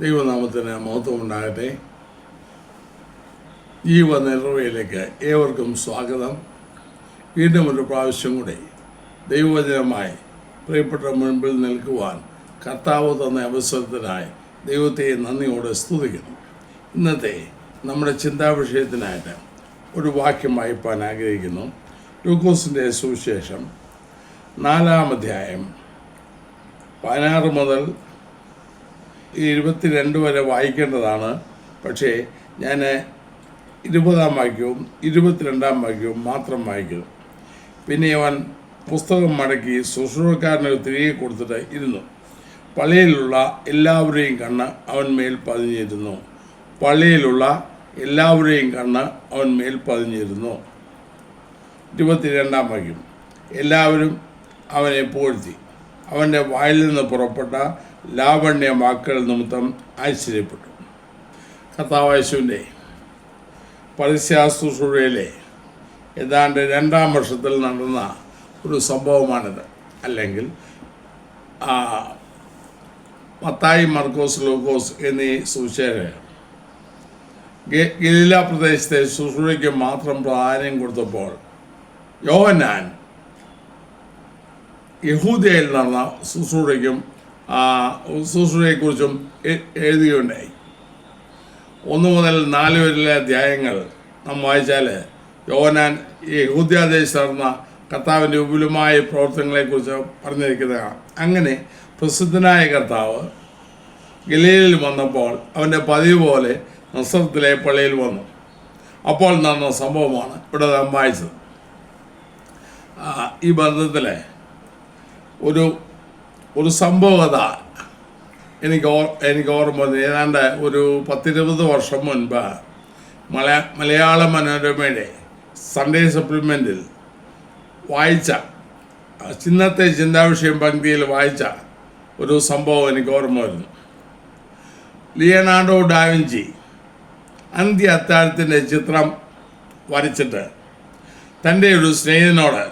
ദൈവനാമത്തിന് മഹത്വം ഉണ്ടാകട്ടെ ജീവ നിറവയിലേക്ക് ഏവർക്കും സ്വാഗതം. വീണ്ടും ഒരു പ്രാവശ്യം കൂടി ദൈവവചനമായി പ്രിയപ്പെട്ട മുൻപിൽ നിൽക്കുവാൻ കർത്താവ് തന്ന അവസരത്തിനായി ദൈവത്തെ നന്ദിയോടെ സ്തുതിക്കുന്നു. ഇന്നത്തെ നമ്മുടെ ചിന്താ വിഷയത്തിനായിട്ട് ഒരു വാക്യം വായിപ്പാൻ ആഗ്രഹിക്കുന്നു. ലൂക്കോസിന്റെ സുവിശേഷം നാലാം അധ്യായം പതിനാറ് മുതൽ ഇരുപത്തിരണ്ട് വരെ വായിക്കേണ്ടതാണ്. പക്ഷേ ഞാൻ ഇരുപതാം വാക്യവും ഇരുപത്തിരണ്ടാം വാക്യവും മാത്രം വായിക്കുന്നു. പിന്നെ അവൻ പുസ്തകം മടക്കി ശുശ്രൂഷക്കാരന് തിരികെ കൊടുത്തിട്ട് ഇരുന്നു. പള്ളിയിലുള്ള എല്ലാവരെയും കണ്ണ് അവൻ മേൽ പതിഞ്ഞിരുന്നു. പള്ളിയിലുള്ള എല്ലാവരെയും കണ്ണ് അവൻ മേൽ പതിഞ്ഞിരുന്നു. ഇരുപത്തിരണ്ടാം വാക്യം. എല്ലാവരും അവനെ പുകഴ്ത്തി അവന്റെ വായിൽ നിന്ന് പുറപ്പെട്ട ലാവണ്യ വാക്കുകൾ നിമിത്തം ആശ്ചര്യപ്പെട്ടു കഥാവാശുവിന്റെ പരസ്യാശുശ്രൂഷയിലെ ഏതാണ്ട് രണ്ടാം വർഷത്തിൽ നടന്ന ഒരു സംഭവമാണിത്. അല്ലെങ്കിൽ മത്തായി മർക്കോസ് ലൂക്കോസ് എന്നീ സുവിശേഷകർ ഗലീല പ്രദേശത്തെ ശുശ്രൂഷയ്ക്ക് മാത്രം പ്രാധാന്യം കൊടുത്തപ്പോൾ യോഹനാൻ യഹൂദയിൽ നടന്ന ശുശ്രൂഷയ്ക്കും ശുശ്രൂഷയെക്കുറിച്ചും എഴുതുകയുണ്ടായി ഒന്ന് മുതൽ നാല് വരെയുള്ള അധ്യായങ്ങൾ നാം വായിച്ചാൽ യോനാൻ ഈ യഹൂദ്യാദേശത്ത് നടന്ന കർത്താവിന്റെ വിപുലമായ പ്രവർത്തനങ്ങളെക്കുറിച്ച് പറഞ്ഞിരിക്കുന്നതാണ്. അങ്ങനെ പ്രസിദ്ധനായ കർത്താവ് ഗലീലിൽ വന്നപ്പോൾ അവന്റെ പതിവ് പോലെ നസ്രത്തിലെ പള്ളിയിൽ വന്നു. അപ്പോൾ നടന്ന സംഭവമാണ് ഇവിടെ നാം വായിച്ചത്. ഈ ബന്ധത്തിൽ ഒരു ഒരു സംഭവത എനിക്ക് ഓർ എനിക്ക് ഓർമ്മ ഏതാണ്ട് ഒരു പത്തിരുപത് വർഷം മുൻപ് മലയാ മലയാള മനോരമയുടെ സൺഡേ സപ്ലിമെന്റിൽ വായിച്ച ചിന്നത്തെ ചിന്താവിഷയം പങ്ക്തിയിൽ വായിച്ച ഒരു സംഭവം എനിക്ക് ഓർമ്മ വരുന്നു. ലിയനാർഡോ ഡാവിഞ്ചി അന്ത്യ അത്താഴത്തിന്റെ ചിത്രം വരച്ചിട്ട് തന്റെ ഒരു സ്നേഹിതനോട്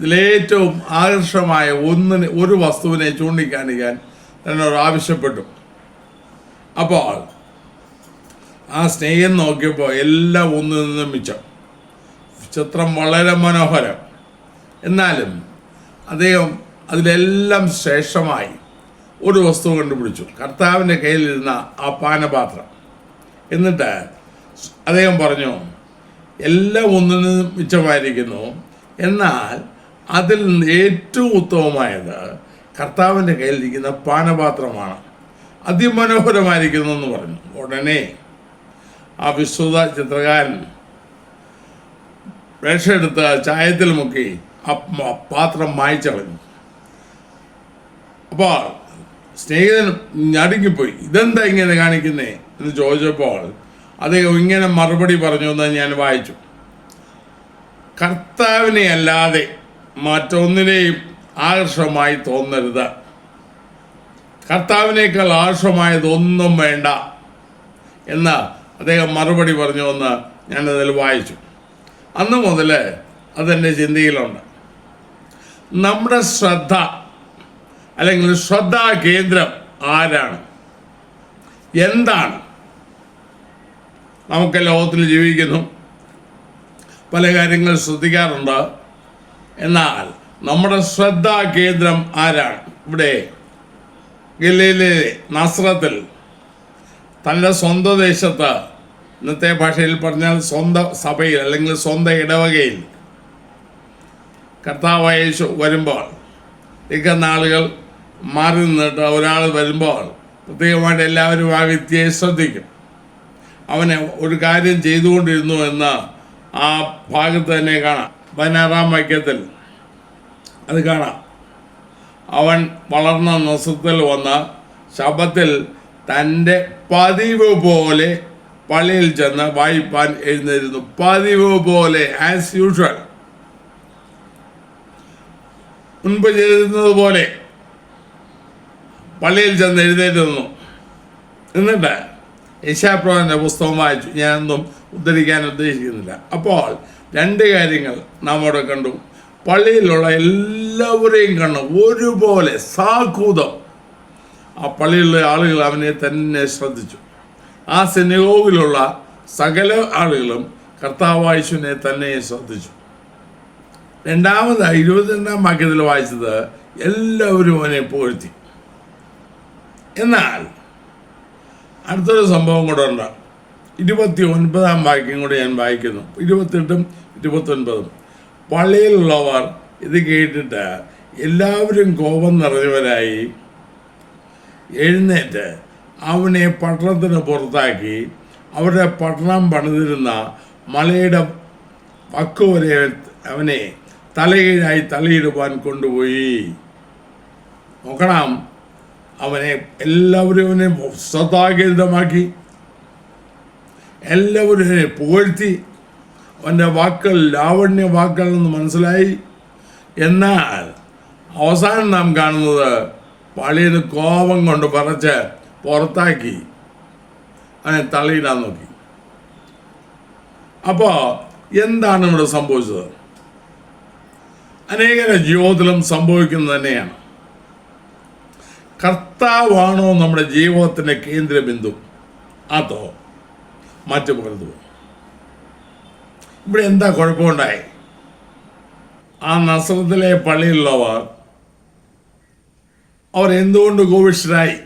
ഇതിലേറ്റവും ആകർഷമായ ഒന്നിന് ഒരു വസ്തുവിനെ ചൂണ്ടിക്കാണിക്കാൻ എന്നോട് ആവശ്യപ്പെട്ടു. അപ്പോൾ ആ സ്നേഹം നോക്കിയപ്പോൾ എല്ലാം ഒന്നിൽ നിന്നും മിച്ചം. ചിത്രം വളരെ മനോഹരം. എന്നാലും അദ്ദേഹം അതിലെല്ലാം ശേഷമായി ഒരു വസ്തു കണ്ടുപിടിച്ചു. കർത്താവിന്റെ കയ്യിലിരുന്ന ആ പാനപാത്രം. എന്നിട്ട് അദ്ദേഹം പറഞ്ഞു എല്ലാം ഒന്നിൽ നിന്നും മിച്ചമായിരിക്കുന്നു. എന്നാൽ അതിൽ ഏറ്റവും ഉത്തമമായത് കർത്താവിന്റെ കയ്യിലിരിക്കുന്ന പാനപാത്രമാണ്. അതിമനോഹരമായിരിക്കുന്നു എന്ന് പറഞ്ഞു. ഉടനെ ആ വിശ്വത ചിത്രകാരൻ വേഷമെടുത്ത് ചായത്തിൽ മുക്കി ആ പാത്രം മായ്ച്ചളഞ്ഞു. അപ്പോൾ സ്നേഹിതൻ ഞടുങ്ങിപ്പോയി. ഇതെന്താ ഇങ്ങനെ കാണിക്കുന്നേ എന്ന് ചോദിച്ചപ്പോൾ അദ്ദേഹം ഇങ്ങനെ മറുപടി പറഞ്ഞു എന്ന് ഞാൻ വായിച്ചു. കർത്താവിനെ അല്ലാതെ മറ്റൊന്നിനെയും ആകർഷമായി തോന്നരുത്. കർത്താവിനേക്കാൾ ആകർഷമായതൊന്നും വേണ്ട എന്ന് അദ്ദേഹം മറുപടി പറഞ്ഞു എന്ന് ഞാനതിൽ വായിച്ചു. അന്ന് മുതൽ അതെന്റെ ചിന്തയിലുണ്ട്. നമ്മുടെ ശ്രദ്ധ അല്ലെങ്കിൽ ശ്രദ്ധാ കേന്ദ്രം ആരാണ്? എന്താണ്? നമുക്ക് ലോകത്തിൽ ജീവിക്കുന്നു. പല കാര്യങ്ങൾ ശ്രദ്ധിക്കാറുണ്ട്. എന്നാൽ നമ്മുടെ ശ്രദ്ധാ കേന്ദ്രം ആരാണ്? ഇവിടെ ഗലീലെ നസ്രത്തിൽ തന്റെ സ്വന്തം ദേശത്ത് ഇന്നത്തെ ഭാഷയിൽ പറഞ്ഞാൽ സ്വന്തം സഭയിൽ അല്ലെങ്കിൽ സ്വന്തം ഇടവകയിൽ കർത്താവായ വരുമ്പോൾ ഇക്ക നാളുകൾ മാറി നിന്നിട്ട് ഒരാൾ വരുമ്പോൾ പ്രത്യേകമായിട്ട് എല്ലാവരും ആ വ്യക്തിയെ ശ്രദ്ധിക്കും. അവനെ ഒരു കാര്യം ചെയ്തുകൊണ്ടിരുന്നു എന്ന് ആ ഭാഗത്ത് തന്നെ കാണാം. പതിനാറാം വാക്യത്തിൽ അത് കാണാം. അവൻ വളർന്ന നസത്തിൽ വന്ന ശബത്തിൽ തന്റെ പതിവ് പോലെ പള്ളിയിൽ ചെന്ന് വായിപ്പാൻ എഴുന്നേരുന്നു പതിവ് പോലെ ആസ് യൂഷ്വൽ മുൻപ് ചെയ്തിരുന്നത് പോലെ പള്ളിയിൽ ചെന്ന് എഴുന്നേറ്റുന്നു എന്നിട്ട് യശാപ്രവന്റെ പുസ്തകം വായിച്ചു. ഞാനൊന്നും ഉദ്ധരിക്കാൻ ഉദ്ദേശിക്കുന്നില്ല. അപ്പോൾ രണ്ട് കാര്യങ്ങൾ നാം അവിടെ കണ്ടു. പള്ളിയിലുള്ള എല്ലാവരെയും കണ്ടു. ഒരുപോലെ സാഹൂതം ആ പള്ളിയിലുള്ള ആളുകൾ അവനെ തന്നെ ശ്രദ്ധിച്ചു. ആ സിനിഗോഗിലുള്ള സകല ആളുകളും കർത്താവായിശുവിനെ തന്നെ ശ്രദ്ധിച്ചു. രണ്ടാമത് ഇരുപത്തിരണ്ടാം വാക്യത്തിൽ വായിച്ചത് എല്ലാവരും അവനെ പുകഴ്ത്തി. എന്നാൽ അടുത്തൊരു സംഭവം കൂടെ ഉണ്ട്. ഇരുപത്തി ഒൻപതാം വാക്യം കൂടെ ഞാൻ വായിക്കുന്നു. ഇരുപത്തെട്ടും ഇരുപത്തൊൻപതും. പള്ളിയിലുള്ളവർ ഇത് കേട്ടിട്ട് എല്ലാവരും കോപം നിറഞ്ഞവരായി എഴുന്നേറ്റ് അവനെ പട്ടണത്തിന് പുറത്താക്കി അവരുടെ പട്ടണം പണിതിരുന്ന മലയുടെ പക്കുവരെ അവനെ തലകീഴായി തലയിടുവാൻ കൊണ്ടുപോയി. നോക്കണം. അവനെ എല്ലാവരും അവനെ ശ്രദ്ധാകേന്ദ്രമാക്കി എല്ലാവരും പുകഴ്ത്തി അവന്റെ വാക്കുകൾ ലാവണ്യ വാക്കുകളെന്ന് മനസ്സിലായി. എന്നാൽ അവസാനം നാം കാണുന്നത് പള്ളിയിൽ കോപം കൊണ്ട് പറച്ച് പുറത്താക്കി അവനെ തള്ളിയിടാൻ നോക്കി. അപ്പോൾ എന്താണ് ഇവിടെ സംഭവിച്ചത്? അനേകര ജീവിതത്തിലും സംഭവിക്കുന്നത് തന്നെയാണ്. കർത്താവാണോ നമ്മുടെ ജീവിതത്തിന്റെ കേന്ദ്രബിന്ദു? അതോ മറ്റു പലതും ഇവിടെ എന്താ കുഴപ്പമുണ്ടായി? ആ നസ്രത്തിലെ പള്ളിയിലുള്ളവർ അവർ എന്തുകൊണ്ട് കോവിഷ്ഠരായി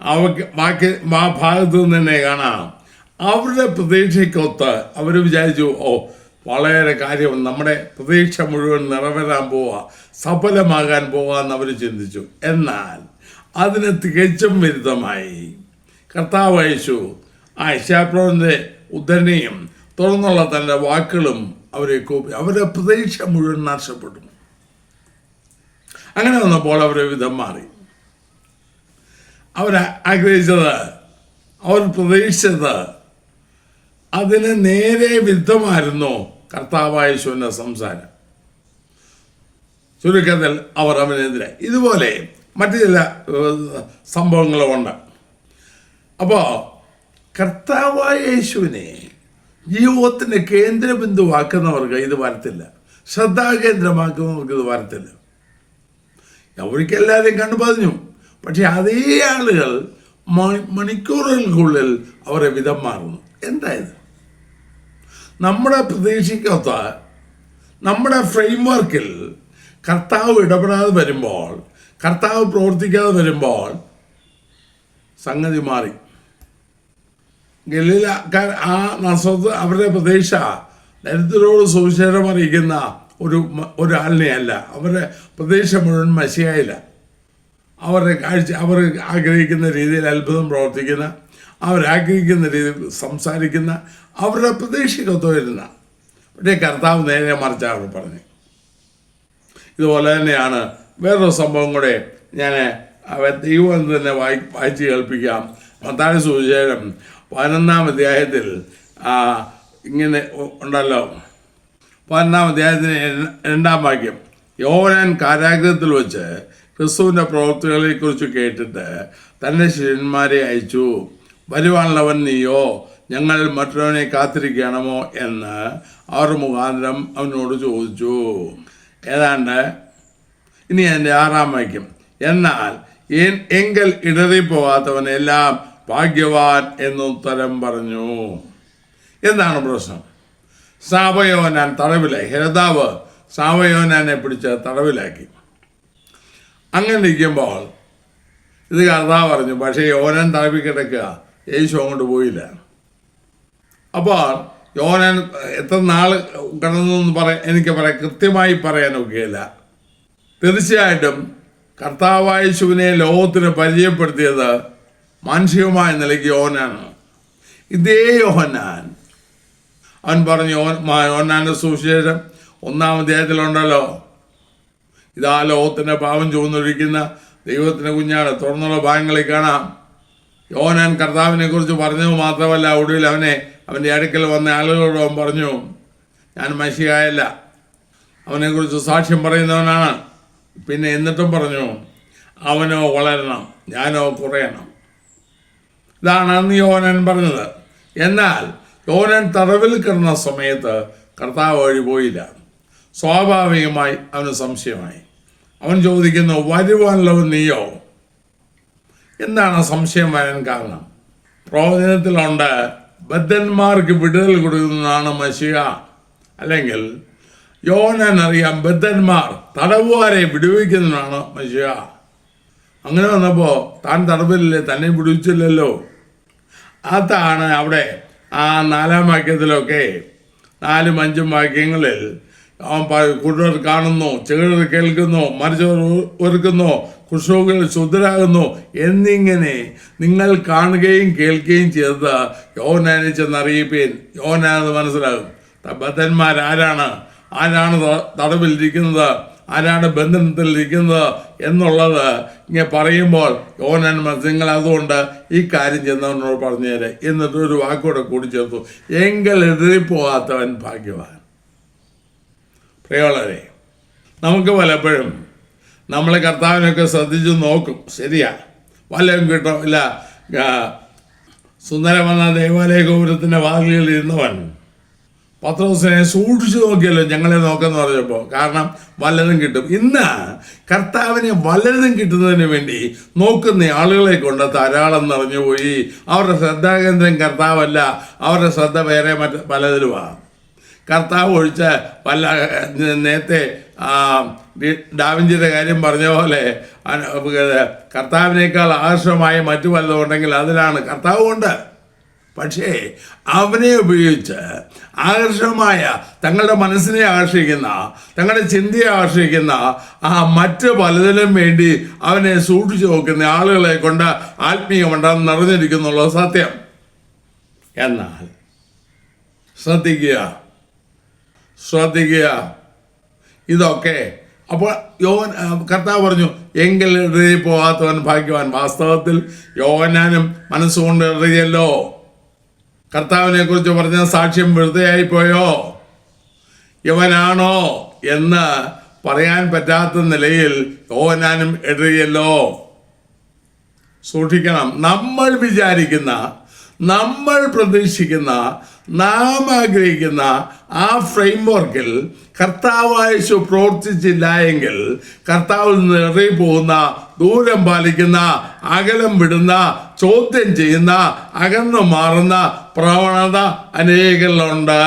അവർക്ക് ബാക്കി ആ ഭാഗത്തു നിന്ന് തന്നെ കാണാം. അവരുടെ പ്രതീക്ഷയ്ക്കൊത്ത് അവർ വിചാരിച്ചു ഓ വളരെ കാര്യം നമ്മുടെ പ്രതീക്ഷ മുഴുവൻ നിറവേറാൻ പോവുക സഫലമാകാൻ പോവാന്ന് അവർ ചിന്തിച്ചു. എന്നാൽ അതിന് തികച്ചും വിരുദ്ധമായി കർത്താവ് അയച്ചു ആ ഇഷാപ്രവന്റെ ഉദ്ധരണിയും തുടർന്നുള്ള തന്റെ വാക്കുകളും അവരെ കോപ്പി അവരുടെ പ്രതീക്ഷ മുഴുവൻ നഷ്ടപ്പെട്ടു അങ്ങനെ വന്നപ്പോൾ അവരെ വിധം മാറി. അവർ ആഗ്രഹിച്ചത് അവർ പ്രതീക്ഷിച്ചത് അതിന് നേരെ വിരുദ്ധമായിരുന്നു കർത്താവായ ശൂന്യ സംസാരം. ചുരുക്കത്തിൽ അവർ അവനെതിരെ. ഇതുപോലെ മറ്റു ചില സംഭവങ്ങളുമുണ്ട്. അപ്പോൾ കർത്താവായ യേശുവിനെ ജീവിതത്തിന്റെ കേന്ദ്രബിന്ദുവാക്കുന്നവർക്ക് ഇത് വരത്തില്ല. ശ്രദ്ധാകേന്ദ്രമാക്കുന്നവർക്ക് ഇത് വരത്തില്ല. അവർക്ക് എല്ലാവരെയും കണ്ടു പതിഞ്ഞു. പക്ഷെ അതേ ആളുകൾ മണി- മണിക്കൂറുകൾക്കുള്ളിൽ അവരെ വിധം മാറുന്നു. എന്തായത്? നമ്മുടെ പ്രതീക്ഷിക്കാത്ത നമ്മുടെ ഫ്രെയിംവർക്കിൽ കർത്താവ് ഇടപെടാതെ വരുമ്പോൾ കർത്താവ് പ്രവർത്തിക്കാതെ വരുമ്പോൾ സംഗതി മാറി. ഗലീലക്കാർ ആ നസത്ത് അവരുടെ പ്രതീക്ഷ. ദരിദ്രരോട് സുവിശേഷം അറിയിക്കുന്ന ഒരു ഒരാളിനെയല്ല അവരുടെ പ്രതീക്ഷ മുഴുവൻ മസിയായില്ല അവരുടെ കാഴ്ച അവർ ആഗ്രഹിക്കുന്ന രീതിയിൽ അത്ഭുതം പ്രവർത്തിക്കുന്ന അവരാഗ്രഹിക്കുന്ന രീതിയിൽ സംസാരിക്കുന്ന അവരുടെ പ്രതീക്ഷയ്ക്കൊത്തു വരുന്ന പക്ഷേ കർത്താവ് നേരെ മറിച്ചാണ് പറഞ്ഞു. ഇതുപോലെ തന്നെയാണ് വേറൊരു സംഭവം കൂടെ ഞാൻ ദൈവം തന്നെ വായി വായിച്ച് കേൾപ്പിക്കാം. മത്താഴ സുവിശേഷം പതിനൊന്നാം അധ്യായത്തിൽ ഇങ്ങനെ ഉണ്ടല്ലോ. പതിനൊന്നാം അധ്യായത്തിന് രണ്ടാം വാക്യം. യോവനാൻ കാരാഗ്രഹത്തിൽ വെച്ച് ക്രിസ്തുവിന്റെ പ്രവൃത്തികളെക്കുറിച്ച് കേട്ടിട്ട് തന്റെ ശിഷ്യന്മാരെ അയച്ചു. വരുവാനുള്ളവൻ നീയോ ഞങ്ങൾ മറ്റൊരുവനെ കാത്തിരിക്കണമോ? എന്ന് അവർ മുഖാന്തരം അവനോട് ചോദിച്ചു. ഏതാണ്ട് ഇനി എന്റെ ആറാം വാക്യം. എന്നാൽ എങ്കിൽ ഇടറിപ്പോകാത്തവൻ എല്ലാം ഭാഗ്യവാൻ എന്ന് ഉത്തരം പറഞ്ഞു. എന്താണ് പ്രശ്നം? സാവയോനാൻ തടവിലായി. ഹെരതാവ് സാവയോനാനെ പിടിച്ച് തടവിലാക്കി. അങ്ങനെ ഇരിക്കുമ്പോൾ ഇത് കർത്താവ് പറഞ്ഞു പക്ഷേ യോനൻ തടവി കിടക്കുക. യേശു അങ്ങോട്ട് പോയില്ല. അപ്പോൾ യോനൻ എത്ര നാൾ കിടന്നു പറ എനിക്ക് പറയാം. കൃത്യമായി പറയാൻ ഒക്കെയില്ല. തീർച്ചയായിട്ടും കർത്താവായ ശിവനെ ലോകത്തിന് പരിചയപ്പെടുത്തിയത് മാനസികമായ നിലയ്ക്ക് യോഹനാണ് ഇതേ യോഹന്നാൻ. അവൻ പറഞ്ഞു യോൻ സുവിശേഷം ഒന്നാം അധ്യായത്തിലുണ്ടല്ലോ. ഇതാ ലോകത്തിന്റെ പാവം ചുവന്നൊഴിക്കുന്ന ദൈവത്തിന്റെ കുഞ്ഞാണ് തുറന്നുള്ള ഭാഗങ്ങളിൽ കാണാം. യോനാൻ കർത്താവിനെ കുറിച്ച് പറഞ്ഞത് മാത്രമല്ല ഒടുവിൽ അവനെ അവന്റെ അടുക്കൽ വന്ന ആളുകളോട് അവൻ പറഞ്ഞു ഞാൻ മഷിയായല്ല അവനെക്കുറിച്ച് സാക്ഷ്യം പറയുന്നവനാണ്. പിന്നെ എന്നിട്ടും പറഞ്ഞു അവനോ വളരണം ഞാനോ കുറയണം. ഇതാണ് അന്ന് യോനൻ പറഞ്ഞത്. എന്നാൽ യോനൻ തടവിൽ കിടന്ന സമയത്ത് കർത്താവ് വഴി പോയില്ല. സ്വാഭാവികമായി അവന് സംശയമായി. അവൻ ചോദിക്കുന്നു വരുവാനുള്ളവൻ നീയോ? എന്താണ് സംശയം വരാൻ കാരണം? പ്രവചനത്തിലുണ്ട് ബദ്ധന്മാർക്ക് വിടുതൽ കൊടുക്കുന്നതാണ് മഷിക അല്ലെങ്കിൽ യോനൻ അറിയാം ബദ്ധന്മാർ തടവുകാരെ വിടുവിക്കുന്നതാണ് മഷിക അങ്ങനെ വന്നപ്പോൾ താൻ തടവില്ലേ തന്നെ വിടുവിച്ചില്ലല്ലോ. അതാണ് അവിടെ ആ നാലാം വാക്യത്തിലൊക്കെ നാലും അഞ്ചും വാക്യങ്ങളിൽ പ- കാണുന്നു ചെകിടർ കേൾക്കുന്നു മരിച്ചവർ ഒരുക്കുന്നു കുഷ്ഠരോഗികൾ ശുദ്ധരാകുന്നു എന്നിങ്ങനെ നിങ്ങൾ കാണുകയും കേൾക്കുകയും ചെയ്തത് യോനാനെ ചെന്നറിയിപ്പീൻ. യോനാന്ന് മനസ്സിലാകും. ബദ്ധന്മാർ ആരാണ്? ആരാണ് തടവിലിരിക്കുന്നത്? ആരാണ് ബന്ധനത്തിലിരിക്കുന്നത്? എന്നുള്ളത് ഇങ്ങനെ പറയുമ്പോൾ യോനാൻ മത്സ്യങ്ങൾ അതുകൊണ്ട് ഈ കാര്യം ചെന്നവനോട് പറഞ്ഞുതരെ എന്നിട്ട് ഒരു വാക്കൂടെ കൂടി ചേർത്തു. എങ്കിൽ എതിരിപ്പോകാത്തവൻ ഭാഗ്യവാൻ. പ്രിയോളരെ നമുക്ക് പലപ്പോഴും നമ്മൾ കർത്താവിനൊക്കെ ശ്രദ്ധിച്ച് നോക്കും. ശരിയാ. വല്ലതും കിട്ടും? ഇല്ല. സുന്ദരമെന്ന ദേവാലയ ഗോപുരത്തിന്റെ വാതിലിൽ ഇരുന്നവൻ പത്രോസിനെ സൂക്ഷിച്ചു നോക്കിയല്ലോ ഞങ്ങളെ നോക്കാന്ന് പറഞ്ഞപ്പോൾ കാരണം വല്ലതും കിട്ടും. ഇന്ന് കർത്താവിനെ വല്ലതും കിട്ടുന്നതിന് വേണ്ടി നോക്കുന്ന ആളുകളെ കൊണ്ട് ധാരാളം നിറഞ്ഞുപോയി. അവരുടെ ശ്രദ്ധാകേന്ദ്രം കർത്താവല്ല അവരുടെ ശ്രദ്ധ വേറെ മറ്റ് പലതിലുമാണ് കർത്താവ് ഒഴിച്ച വല്ല നേരത്തെ ഡാവിഞ്ചിയുടെ കാര്യം പറഞ്ഞ പോലെ കർത്താവിനേക്കാൾ ആകർഷമായ മറ്റു വല്ലതും ഉണ്ടെങ്കിൽ അതിലാണ് കർത്താവ് ഉണ്ട് പക്ഷേ അവനെ ഉപയോഗിച്ച് ആകർഷമായ തങ്ങളുടെ മനസ്സിനെ ആകർഷിക്കുന്ന തങ്ങളുടെ ചിന്തയെ ആകർഷിക്കുന്ന ആ മറ്റ് പലതിനും വേണ്ടി അവനെ സൂക്ഷിച്ചു നോക്കുന്ന ആളുകളെ കൊണ്ട് ആത്മീയമുണ്ടെന്ന് നിറഞ്ഞിരിക്കുന്നുള്ള സത്യം. എന്നാൽ ശ്രദ്ധിക്കുക ശ്രദ്ധിക്കുക. ഇതൊക്കെ അപ്പോൾ യോൻ കർത്താവ് പറഞ്ഞു എങ്കിൽ ഇടറി പോകാത്തവൻ ഭാഗ്യവാൻ. വാസ്തവത്തിൽ യോവനാനും മനസ്സുകൊണ്ട് ഇടറിയല്ലോ കർത്താവിനെ കുറിച്ച് പറഞ്ഞ സാക്ഷ്യം വെറുതെ ആയിപ്പോയോ ഇവനാണോ എന്ന് പറയാൻ പറ്റാത്ത നിലയിൽ ഓനാനും എഴുതിയല്ലോ. സൂക്ഷിക്കണം. നമ്മൾ വിചാരിക്കുന്ന നമ്മൾ പ്രതീക്ഷിക്കുന്ന നാം ആഗ്രഹിക്കുന്ന ആ ഫ്രെയിംവർക്കിൽ കർത്താവായു പ്രവർത്തിച്ചില്ല എങ്കിൽ കർത്താവിൽ നിന്ന് ഇറങ്ങിപ്പോകുന്ന ദൂരം പാലിക്കുന്ന അകലം വിടുന്ന ചോദ്യം ചെയ്യുന്ന അകന്നു മാറുന്ന പ്രവണത അനേകളുണ്ട്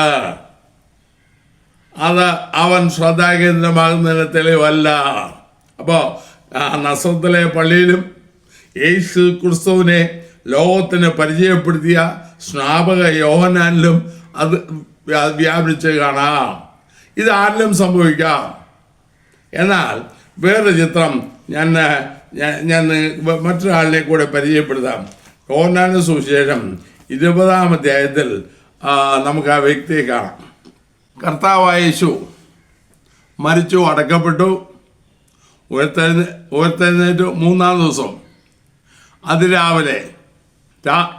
അത് അവൻ ശ്രദ്ധാകേന്ദ്രമാകുന്നതിന് തെളിവല്ല. അപ്പോൾ നസത്തിലെ പള്ളിയിലും യേശു ക്രിസ്തുവിനെ ലോകത്തിന് പരിചയപ്പെടുത്തിയ സ്നാപക യോഹനാനിലും അത് വ്യാ- വ്യാപിച്ച് കാണാം. ഇത് ആരിലും സംഭവിക്കാം? എന്നാൽ വേറെ ചിത്രം ഞാൻ ഞാൻ- മറ്റൊരാളിനെ കൂടെ പരിചയപ്പെടുത്താം. യോഹനാന സുവിശേഷം ഇരുപതാം അധ്യായത്തിൽ നമുക്ക് ആ വ്യക്തിയെ കാണാം. കർത്താവായ മരിച്ചു അടക്കപ്പെട്ടു. ഉയർത്തെ ഉയർത്തെഴുന്നേറ്റു മൂന്നാം ദിവസം. അതിരാവിലെ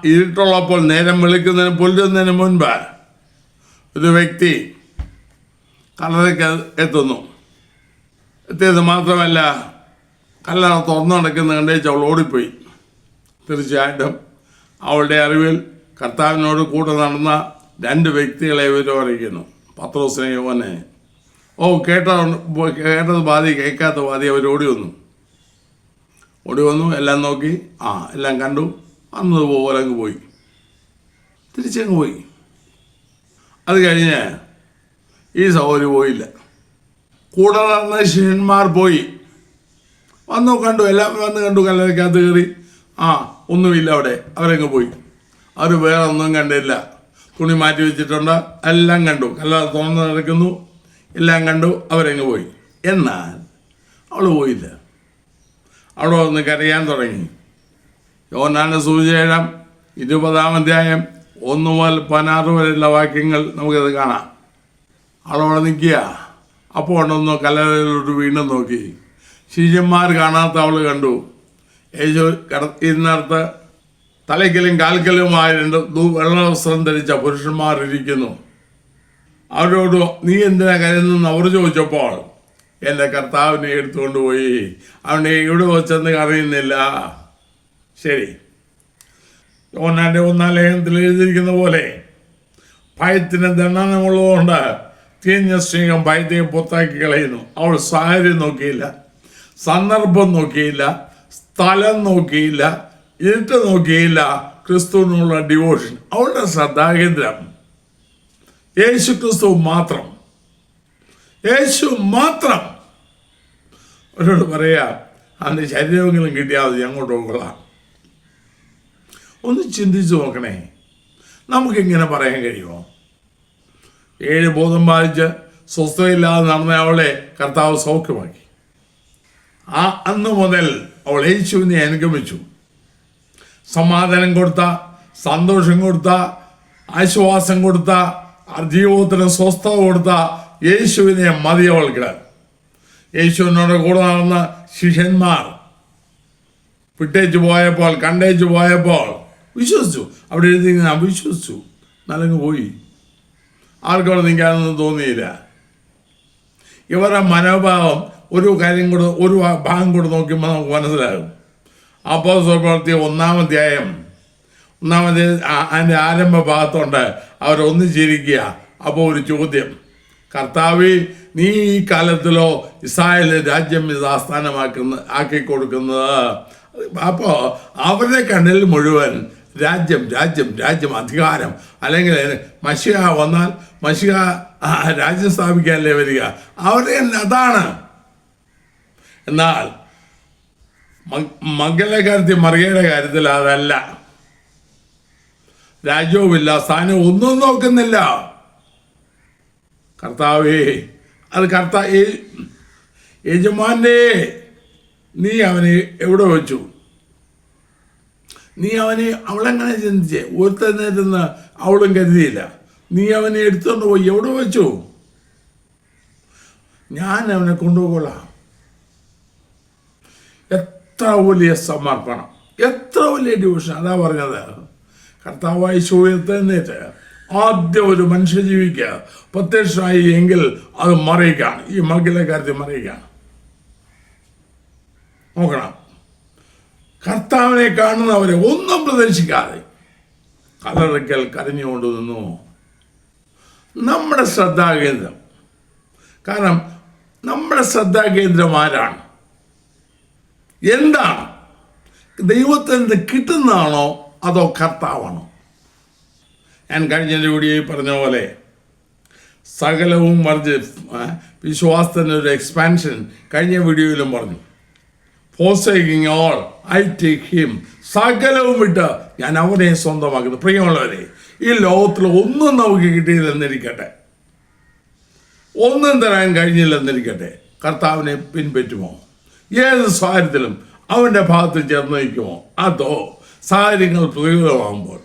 ഇരുട്ടുള്ളപ്പോൾ നേരം വിളിക്കുന്നതിന് പുല്ലുന്നതിന് മുൻപ് ഒരു വ്യക്തി കല്ലറയ്ക്ക് എത്തുന്നു. എത്തിയത് മാത്രമല്ല കല്ലറ തുറന്നു നടക്കുന്ന കണ്ടേച്ച് അവൾ ഓടിപ്പോയി. തീർച്ചയായിട്ടും അവളുടെ അറിവിൽ കർത്താവിനോട് കൂടെ നടന്ന രണ്ട് വ്യക്തികളെ ഇവരോ അറിയിക്കുന്നു. പത്രോസിനെ യോനെ ഓ കേട്ട കേട്ടത് ബാധി കേൾക്കാത്ത ബാധി അവർ ഓടി വന്നു. ഓടി വന്നു എല്ലാം നോക്കി. ആ എല്ലാം കണ്ടു. അന്നതുപോലെ അങ്ങ് പോയി. തിരിച്ചങ്ങ് പോയി. അത് കഴിഞ്ഞ് ഈ സഹോദരി പോയില്ല. കൂടെ നടന്ന ശിഷ്യന്മാർ പോയി. വന്നു കണ്ടു എല്ലാം വന്ന് കണ്ടു കല്ലറയ്ക്കകത്ത് കയറി. ആ ഒന്നുമില്ല അവിടെ. അവരങ്ങ് പോയി. അവർ വേറെ ഒന്നും കണ്ടില്ല. തുണി മാറ്റി വെച്ചിട്ടുണ്ട്. എല്ലാം കണ്ടു. കല്ലറ തുറന്ന് നടക്കുന്നു. എല്ലാം കണ്ടു. അവരങ്ങ് പോയി. എന്നാൽ അവൾ പോയില്ല. അവിടെ വന്ന് കരയാൻ തുടങ്ങി. യോനാന്റെ സുവിശേഷം ഇരുപതാം അധ്യായം ഒന്ന് മുതൽ പതിനാറ് വരെയുള്ള വാക്യങ്ങൾ നമുക്കത് കാണാം. അവളവിടെ നിൽക്കുക. അപ്പോൾ ഉണ്ടൊന്ന് കല്ലറയിലോട്ട് വീണ്ടും നോക്കി. ശിഷ്യന്മാർ കാണാത്ത അവൾ കണ്ടു. യേശു ഇരുന്നിടത്ത് തലയ്ക്കലും കാൽക്കലുമായ രണ്ട് വെള്ള വസ്ത്രം ധരിച്ച പുരുഷന്മാർ ഇരിക്കുന്നു. അവരോട് നീ എന്തിനാ കരുതെന്ന് അവർ ചോദിച്ചപ്പോൾ എന്റെ കർത്താവിനെ എടുത്തുകൊണ്ട് പോയി. അവനെ ഇവിടെ വെച്ചെന്ന് അറിയുന്നില്ല ശരി. യോനാന്റെ ഒന്നാം ലേഖനത്തിൽ എഴുതിയിരിക്കുന്ന പോലെ ഭയത്തിന് ദണ്ഡനമുള്ളതുകൊണ്ട് തീഞ്ഞ സ്നേഹം ഭയത്തെ പുറത്താക്കി കളയുന്നു. അവൾ സാഹചര്യം നോക്കിയില്ല സന്ദർഭം നോക്കിയില്ല സ്ഥലം നോക്കിയില്ല ഇരുട്ട് നോക്കിയില്ല. ക്രിസ്തുവിനുള്ള ഡിവോഷൻ അവളുടെ ശ്രദ്ധാകേന്ദ്രം യേശു ക്രിസ്തു മാത്രം. യേശു മാത്രം. അവരോട് പറയാ അതിന്റെ ശരീരമെങ്കിലും കിട്ടിയാൽ മതി അങ്ങോട്ട് പോകൊള്ളാം ഒന്ന് ചിന്തിച്ച് നോക്കണേ. നമുക്കിങ്ങനെ പറയാൻ കഴിയുമോ? ഏഴ് ബോധം ബാധിച്ച് സ്വസ്ഥതയില്ലാതെ നടന്ന അവളെ കർത്താവ് സൗഖ്യമാക്കി. ആ അന്ന് മുതൽ അവൾ യേശുവിനെ അനുഗമിച്ചു. സമാധാനം കൊടുത്ത സന്തോഷം കൊടുത്ത ആശ്വാസം കൊടുത്ത ജീവിതത്തിന് സ്വസ്ഥത കൊടുത്ത യേശുവിനെ മതി അവൾക്ക് യേശുവിനോട് കൂടെ നടന്ന ശിഷ്യന്മാർ വിട്ടേച്ച് പോയപ്പോൾ കണ്ടേച്ച് പോയപ്പോൾ വിശ്വസിച്ചു. അവിടെ എഴുതി ഞാൻ വിശ്വസിച്ചു നല്ലങ്ങ് പോയി. ആർക്കവിടെ നിൽക്കാനൊന്നും തോന്നിയില്ല. ഇവരുടെ മനോഭാവം ഒരു കാര്യം കൂടെ ഒരു ഭാഗം കൂടെ നോക്കുമ്പോൾ നമുക്ക് മനസ്സിലാകും. അപ്പോൾ സ്വപ്രവർത്തിയ ഒന്നാം അധ്യായം അതിന്റെ ആരംഭ ഭാഗത്തുണ്ട് ജീവിക്കുക അപ്പോൾ ഒരു ചോദ്യം. കർത്താവ് നീ ഈ കാലത്തിലോ ഇസ്രായേൽ രാജ്യം ഇത് ആസ്ഥാനമാക്കുന്ന ആക്കി കൊടുക്കുന്നത് അപ്പോൾ അവരുടെ കണ്ണിൽ മുഴുവൻ രാജ്യം രാജ്യം രാജ്യം അധികാരം. അല്ലെങ്കിൽ മഷിക വന്നാൽ മഷിക ആ, രാജ്യം സ്ഥാപിക്കാനല്ലേ വരിക? അവരുടെ അതാണ്. എന്നാൽ മ- മകളുടെ കാര്യത്തിൽ മറിയയുടെ കാര്യത്തിൽ അതല്ല. രാജ്യവുമില്ല സ്ഥാനവും ഒന്നും നോക്കുന്നില്ല. കർത്താവേ അത് കർത്താവ് യജമാന്റെ നീ അവനെ എവിടെ വെച്ചു? നീ അവനെ അവളെങ്ങനെ ചിന്തിച്ചേ? ഒരുത്തന്നേരുന്ന് അവളും കരുതിയില്ല. നീ അവനെ എടുത്തുകൊണ്ട് പോയി. എവിടെ വെച്ചു? ഞാൻ അവനെ കൊണ്ടുപോകൊള്ളാം എത്ര വലിയ സമർപ്പണം. എത്ര വലിയ ഡിവിഷൻ അതാ പറഞ്ഞത്. കർത്താവായി ഉയർത്തെഴുന്നേറ്റ് ആദ്യം ഒരു മനുഷ്യ ജീവിക്കുക. പ്രത്യക്ഷമായി എങ്കിൽ അത് മറിയിക്കാണ്. ഈ മകിലെ കാര്യത്തിൽ മറിയിക്കാണ്. നോക്കണം. കർത്താവിനെ കാണുന്നവരെ ഒന്നും പ്രതീക്ഷിക്കാതെ കലറയ്ക്കൽ കരഞ്ഞുകൊണ്ട് നിന്നു. നമ്മുടെ ശ്രദ്ധാകേന്ദ്രം. കാരണം നമ്മുടെ ശ്രദ്ധാകേന്ദ്രം ആരാണ്? എന്താണ്? ദൈവത്തിൽ നിന്ന് കിട്ടുന്നതാണോ അതോ കർത്താവാണോ? ഞാൻ കഴിഞ്ഞ വീഡിയോയിൽ പറഞ്ഞ പോലെ സകലവും വർജ് വിശ്വാസത്തിന്റെ ഒരു എക്സ്പാൻഷൻ കഴിഞ്ഞ വീഡിയോയിലും പറഞ്ഞു. Forsaking all. I take him സകലവും വിട്ട് ഞാൻ അവനെ സ്വന്തമാക്കുന്നു. പ്രിയമുള്ളവരെ ഈ ലോകത്തിൽ ഒന്നും നമുക്ക് കിട്ടിയില്ലെന്നിരിക്കട്ടെ. ഒന്നും തരാൻ കഴിഞ്ഞില്ലെന്നിരിക്കട്ടെ. കർത്താവിനെ പിൻപറ്റുമോ? ഏത് സാഹചര്യത്തിലും അവന്റെ ഭാഗത്ത് ചേർന്ന് നിൽക്കുമോ? അതോ സാഹചര്യങ്ങൾ പ്രതികൂലമാകുമ്പോൾ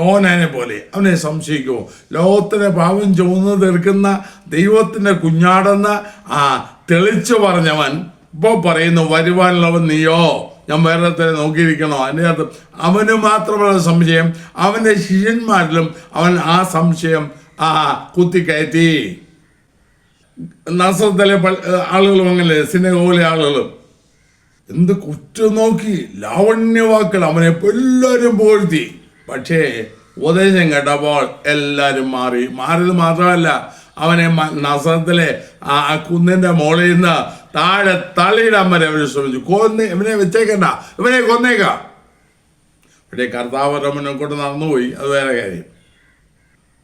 യോനാനെ പോലെ അവനെ സംശയിക്കുമോ? ലോകത്തിന്റെ പാവം ചുമന്ന് തീർക്കുന്ന ദൈവത്തിന്റെ കുഞ്ഞാടെന്ന് ആ തെളിച്ചു പറഞ്ഞവൻ ഇപ്പോൾ പറയുന്നു വരുവാനുള്ളവൻ നീയോ? ഞാൻ വേറെ തന്നെ നോക്കിയിരിക്കണോ? അതിന്റെ അർത്ഥം അവന് മാത്രമല്ല സംശയം അവന്റെ ശിഷ്യന്മാരിലും അവൻ ആ സംശയം ആ കുത്തിക്കയറ്റി. നസത്തിലെ ആളുകളും അങ്ങനെ സിനഗോലെ ആളുകളും. എന്ത് കുറ്റം നോക്കി ലാവണ്യവാക്കൾ അവനെ എല്ലാവരും പോഴ്ത്തി പക്ഷേ ഉപദേശം കേട്ടപ്പോൾ എല്ലാവരും മാറി. മാറിയത് മാത്രമല്ല അവനെ നസത്തിലെ ആ കുന്നിന്റെ മുകളിൽ നിന്ന് താഴെ തള്ളിയിടാൻ വരെ അവർ ശ്രമിച്ചു. കൊന്ന് ഇവനെ വെച്ചേക്കണ്ട ഇവനെ കൊന്നേക്കാം. പക്ഷേ കർത്താവ് രമനെ കൊണ്ട് നടന്നുപോയി. അത് വേറെ കാര്യം.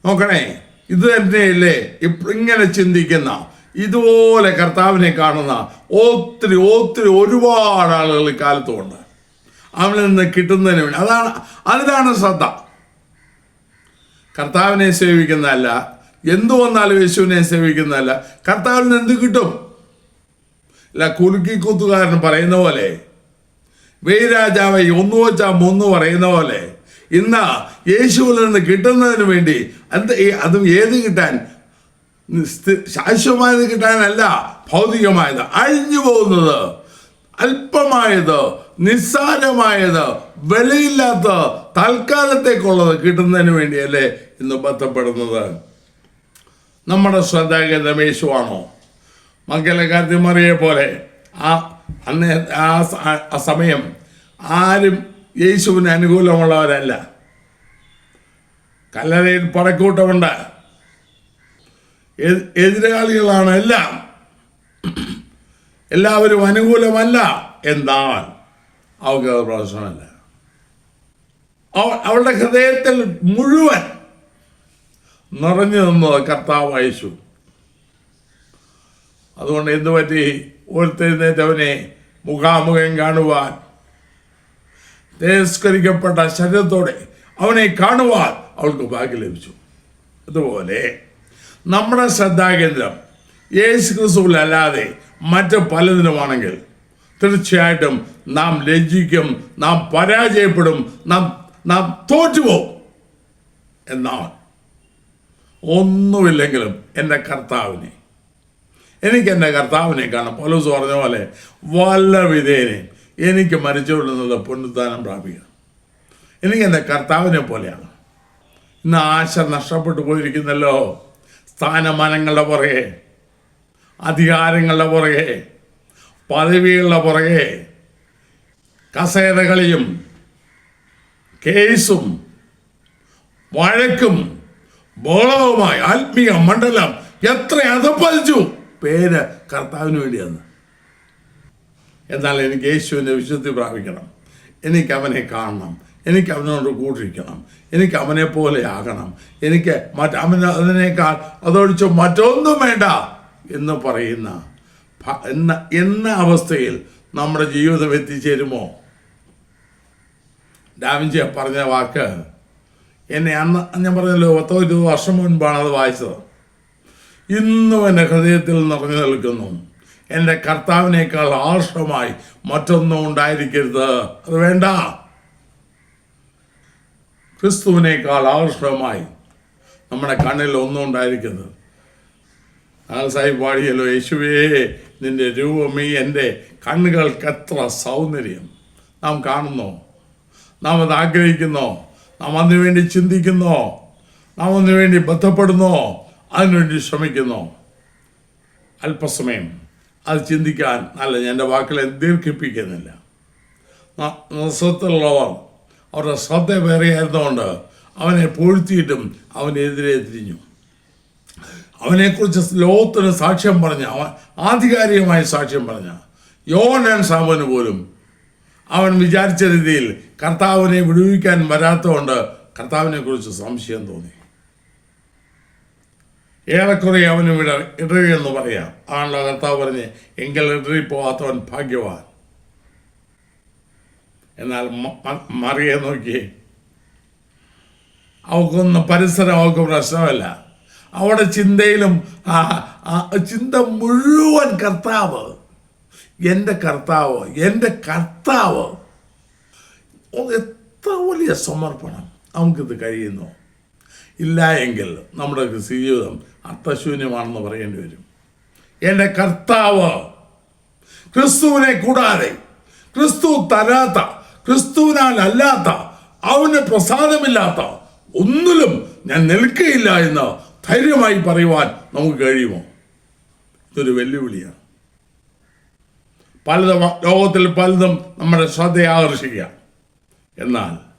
നോക്കണേ ഇത് തന്നെയല്ലേ ഇങ്ങനെ ചിന്തിക്കുന്ന. ഇതുപോലെ കർത്താവിനെ കാണുന്ന ഒത്തിരി ഒത്തിരി ഒരുപാട് ആളുകൾ ഇക്കാലത്തുമുണ്ട്. അവനിൽ നിന്ന് കിട്ടുന്നതിന് വേണ്ടി. അതാണ് അതിനാണ് ശ്രദ്ധ. കർത്താവിനെ സേവിക്കുന്നതല്ല. എന്തു വന്നാലും യേശുവിനെ സേവിക്കുന്നതല്ല. കർത്താവിൽ നിന്ന് എന്ത് കിട്ടും? അല്ല കുലുക്കിക്കൂത്തുകാരൻ പറയുന്ന പോലെ. വേരാജാവെ ഒന്നു വെച്ചാ മൂന്ന് പറയുന്ന പോലെ. ഇന്ന് യേശുവിൽ നിന്ന് കിട്ടുന്നതിന് വേണ്ടി അത് അതും ഏത് കിട്ടാൻ? ശാശ്വതമായത് കിട്ടാനല്ല ഭൗതികമായത് അഴിഞ്ഞു പോകുന്നത് അല്പമായത് നിസ്സാരമായത് വിലയില്ലാത്ത തൽക്കാലത്തേക്കുള്ളത് കിട്ടുന്നതിന് വേണ്ടിയല്ലേ ഇന്ന് ബന്ധപ്പെടുന്നത്. നമ്മുടെ ശ്രദ്ധാകേന്ദ്രം യേശുവാണോ? മക്കളെ കാര്യത്തിൽ മറിയെ പോലെ ആ അന്ന് ആ സമയം ആരും യേശുവിന് അനുകൂലമുള്ളവരല്ല. കല്ലറയിൽ പടക്കൂട്ടമുണ്ട്. എതിരാളികളാണ് എല്ലാം. എല്ലാവരും അനുകൂലമല്ല എന്താൽ അവൾക്ക് അത് പ്രശ്നമല്ല. അവ- അവളുടെ ഹൃദയത്തിൽ മുഴുവൻ നിറഞ്ഞു നിന്നത് കർത്താവ് അയച്ചു അതുകൊണ്ട് എന്തു പറ്റി? ഓർത്തെഴുന്നേറ്റവനെ മുഖാമുഖം കാണുവാൻ. തിരസ്കരിക്കപ്പെട്ട ശരീരത്തോടെ അവനെ കാണുവാൻ അവൾക്ക് ഭാഗ്യം ലഭിച്ചു. അതുപോലെ നമ്മുടെ ശ്രദ്ധാകേന്ദ്രം യേശു ക്രിസ്തുവിലല്ലാതെ മറ്റ് പലതിനുമാണെങ്കിൽ തീർച്ചയായിട്ടും നാം ലജ്ജിക്കും നാം പരാജയപ്പെടും നാം നാം തോറ്റുപോകും എന്നാൽ ഒന്നുമില്ലെങ്കിലും എന്റെ കർത്താവിനെ എനിക്ക് എന്റെ കർത്താവിനെ കാണാം. പോലീസ് പറഞ്ഞ പോലെ വല്ല വിധേനെ എനിക്ക് മരിച്ചുകൊള്ളുന്നത് പുനരുദ്ധാനം പ്രാപിക്കണം. എനിക്ക് എന്റെ കർത്താവിനെ പോലെയാണ്. ഇന്ന് ആശ നഷ്ടപ്പെട്ടു പോയിരിക്കുന്നല്ലോ. സ്ഥാനമാനങ്ങളുടെ പുറകെ അധികാരങ്ങളുടെ പുറകെ പദവികളുടെ പുറകെ കസേരകളിയും കേസും വഴക്കും ബോളവുമായി ആത്മീയ മണ്ഡലം എത്ര അധപ്പതിച്ചു. പേര് കർത്താവിന് വേണ്ടിയാണ്. എന്നാൽ എനിക്ക് യേശുവിന്റെ വിശുദ്ധി പ്രാപിക്കണം. എനിക്ക് അവനെ കാണണം. എനിക്ക് അവനോട് കൂട്ടിരിക്കണം എനിക്ക് അവനെ പോലെ ആകണം. എനിക്ക് മറ്റ് അവന് അതിനേക്കാൾ അതൊഴിച്ച് മറ്റൊന്നും വേണ്ട എന്ന് പറയുന്ന എന്ന എന്ന അവസ്ഥയിൽ നമ്മുടെ ജീവിതം എത്തിച്ചേരുമോ? ഡാവിഞ്ചി പറഞ്ഞ വാക്ക് എന്നെ അന്ന് ഞാൻ പറഞ്ഞല്ലോ പത്തോ ഇരുപത് വർഷം മുൻപാണ് അത് വായിച്ചത്. ഇന്നും എന്റെ ഹൃദയത്തിൽ നിറഞ്ഞു നിൽക്കുന്നു. എന്റെ കർത്താവിനേക്കാൾ ആർഷമായി മറ്റൊന്നും ഉണ്ടായിരിക്കരുത്. അത് വേണ്ട. ക്രിസ്തുവിനേക്കാൾ ആർഷമായി നമ്മുടെ കണ്ണിൽ ഒന്നും ഉണ്ടായിരിക്കരുത്. ആ സാഹിബ് പാടിയല്ലോ യേശുവേ നിന്റെ രൂപമേ എന്റെ കണ്ണുകൾക്ക് എത്ര സൗന്ദര്യം. നാം കാണുന്നു? നാം അത് ആഗ്രഹിക്കുന്നോ? നാം അതിനുവേണ്ടി ചിന്തിക്കുന്നോ? നാം അതിനുവേണ്ടി ബന്ധപ്പെടുന്നോ? അതിനുവേണ്ടി ശ്രമിക്കുന്നു. അല്പസമയം. അത് ചിന്തിക്കാൻ അല്ല എന്റെ വാക്കുകളെ ദീർഘിപ്പിക്കുന്നില്ല. നസത്തിലുള്ളവർ അവരുടെ ശ്രദ്ധ വേറെയായിരുന്നുകൊണ്ട് അവനെ പൊഴുത്തിയിട്ടും അവനെതിരെ തിരിഞ്ഞു. അവനെക്കുറിച്ച് ലോകത്തിന് സാക്ഷ്യം പറഞ്ഞ അവൻ ആധികാരികമായ സാക്ഷ്യം പറഞ്ഞ യോനാൻ സാമന് പോലും അവൻ വിചാരിച്ച രീതിയിൽ കർത്താവിനെ വിടുവിക്കാൻ വരാത്തതുകൊണ്ട് കർത്താവിനെക്കുറിച്ച് സംശയം തോന്നി. ഏറെക്കുറെ അവന് വിട ഇടറിയെന്ന് പറയാം. ആണല്ലോ കർത്താവ് പറഞ്ഞ് എങ്കിൽ ഇടറിപ്പോവാത്തവൻ ഭാഗ്യവാൻ. എന്നാൽ മറിയെ നോക്കിയേ അവൾക്കൊന്നും പരിസരം അവൾക്ക് പ്രശ്നമല്ല. അവിടെ ചിന്തയിലും ചിന്ത മുഴുവൻ കർത്താവ്. എന്റെ കർത്താവ് എന്റെ കർത്താവ്. എത്ര വലിയ സമർപ്പണം നമുക്കിത് കഴിയുന്നു. ഇല്ല എങ്കിൽ നമ്മുടെ ജീവിതം അർത്ഥശൂന്യമാണെന്ന് പറയേണ്ടി വരും. എന്റെ കർത്താവ് ക്രിസ്തുവിനെ കൂടാതെ ക്രിസ്തു തരാത്ത ക്രിസ്തുവിനാൽ അല്ലാത്ത അവന് പ്രസാദമില്ലാത്ത ഒന്നിലും ഞാൻ നിൽക്കുകയില്ല എന്ന് ധൈര്യമായി പറയുവാൻ നമുക്ക് കഴിയുമോ? ഇതൊരു വെല്ലുവിളിയാണ്. പലതും ലോകത്തിൽ പലതും നമ്മുടെ ശ്രദ്ധയെ ആകർഷിക്കുക എന്നാൽ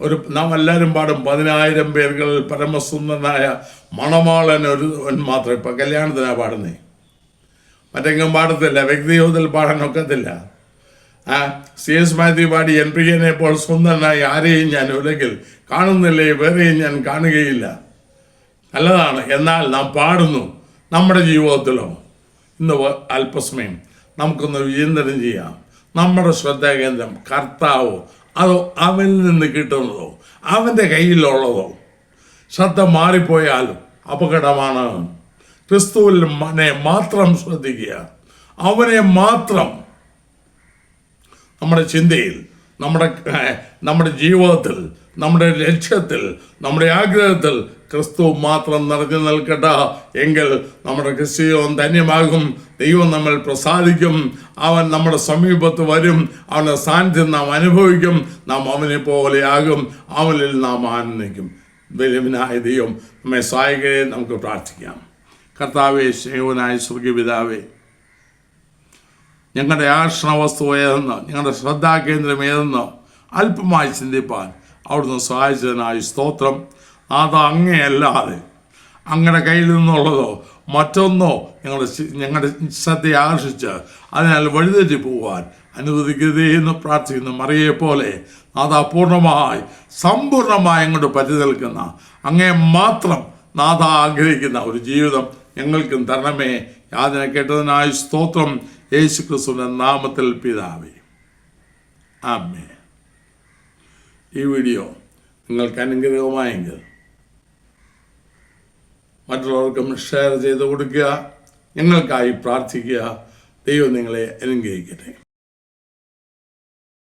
ഒരു നാം എല്ലാവരും പാടും പതിനായിരം പേരുകളിൽ പരമസുന്ദരനായ മണമാളൻ ഒരു മാത്രം. ഇപ്പം കല്യാണത്തിനാണ് പാടുന്നേ. മറ്റെങ്ങും പാടത്തില്ല. വ്യക്തിജീവിതത്തിൽ പാടാൻ ഒക്കത്തില്ല. ആ സി എസ് മാത്യു പാടി എൻ പി എനെ ഇപ്പോൾ സുന്ദരനായി ആരെയും ഞാൻ ഉലകിൽ കാണുന്നില്ലേ? വേറെയും ഞാൻ കാണുകയില്ല. നല്ലതാണ്. എന്നാൽ നാം പാടുന്നു. നമ്മുടെ ജീവിതത്തിലോ. ഇന്ന് അല്പസമയം നമുക്കൊന്ന് വിചിന്തനം ചെയ്യാം. നമ്മുടെ ശ്രദ്ധാകേന്ദ്രം കർത്താവോ അതോ അവനിൽ നിന്ന് കിട്ടുന്നതോ? അവന്റെ കയ്യിലുള്ളതോ? ശ്രദ്ധ മാറിപ്പോയാലും അപകടമാണ്. ക്രിസ്തുവിൽ മാത്രം ശ്രദ്ധിക്കുക. അവനെ മാത്രം നമ്മുടെ ചിന്തയിൽ നമ്മുടെ നമ്മുടെ ജീവിതത്തിൽ നമ്മുടെ ലക്ഷ്യത്തിൽ നമ്മുടെ ആഗ്രഹത്തിൽ ക്രിസ്തു മാത്രം നിറഞ്ഞു നിൽക്കട്ടെ എങ്കിൽ നമ്മുടെ ക്രിസ്തീയവും ധന്യമാകും. ദൈവം നമ്മൾ പ്രസാദിക്കും. അവൻ നമ്മുടെ സമീപത്ത് വരും. അവന്റെ സാന്നിധ്യം നാം അനുഭവിക്കും. നാം അവനെ പോലെയാകും അവനിൽ നാം ആനന്ദിക്കും. ബലവനായ ദൈവം നമ്മെ സഹായിക്കുകയെ നമുക്ക് പ്രാർത്ഥിക്കാം. കർത്താവെ സ്നേഹവനായ സ്വർഗീപിതാവേ ഞങ്ങളുടെ ആകർഷണ വസ്തു ഏതെന്നോ ഞങ്ങളുടെ ശ്രദ്ധാകേന്ദ്രം ഏതെന്നോ അല്പമായി ചിന്തിപ്പാൻ അവിടുന്ന് സഹായിച്ചതിനായി സ്തോത്രം. അത് അങ്ങയല്ലാതെ അങ്ങയുടെ കയ്യിൽ നിന്നുള്ളതോ മറ്റൊന്നോ ഞങ്ങളുടെ ഞങ്ങളുടെ ശ്രദ്ധയെ ആകർഷിച്ച് അതിനാൽ വഴിതെറ്റി പോവാൻ അനുവദിക്കരുതേ എന്ന് പ്രാർത്ഥിക്കുന്നു മറിയെ പോലെ നാഥ പൂർണമായി സമ്പൂർണമായി അങ്ങോട്ട് പറ്റി നിൽക്കുന്ന അങ്ങേ മാത്രം നാഥ ആഗ്രഹിക്കുന്ന ഒരു ജീവിതം ഞങ്ങൾക്കും തരണമേ. യാതന കേട്ടതിനായി സ്തോത്രം യേശു ക്രിസ്തുവിന്റെ നാമത്തിൽ പിതാവേ. ആമേ ഈ വീഡിയോ നിങ്ങൾക്ക് അനുഗ്രഹമായെങ്കിൽ മറ്റുള്ളവർക്കും ഷെയർ ചെയ്ത് കൊടുക്കുക. നിങ്ങൾക്കായി പ്രാർത്ഥിക്കുക. ദൈവം നിങ്ങളെ അനുഗ്രഹിക്കട്ടെ.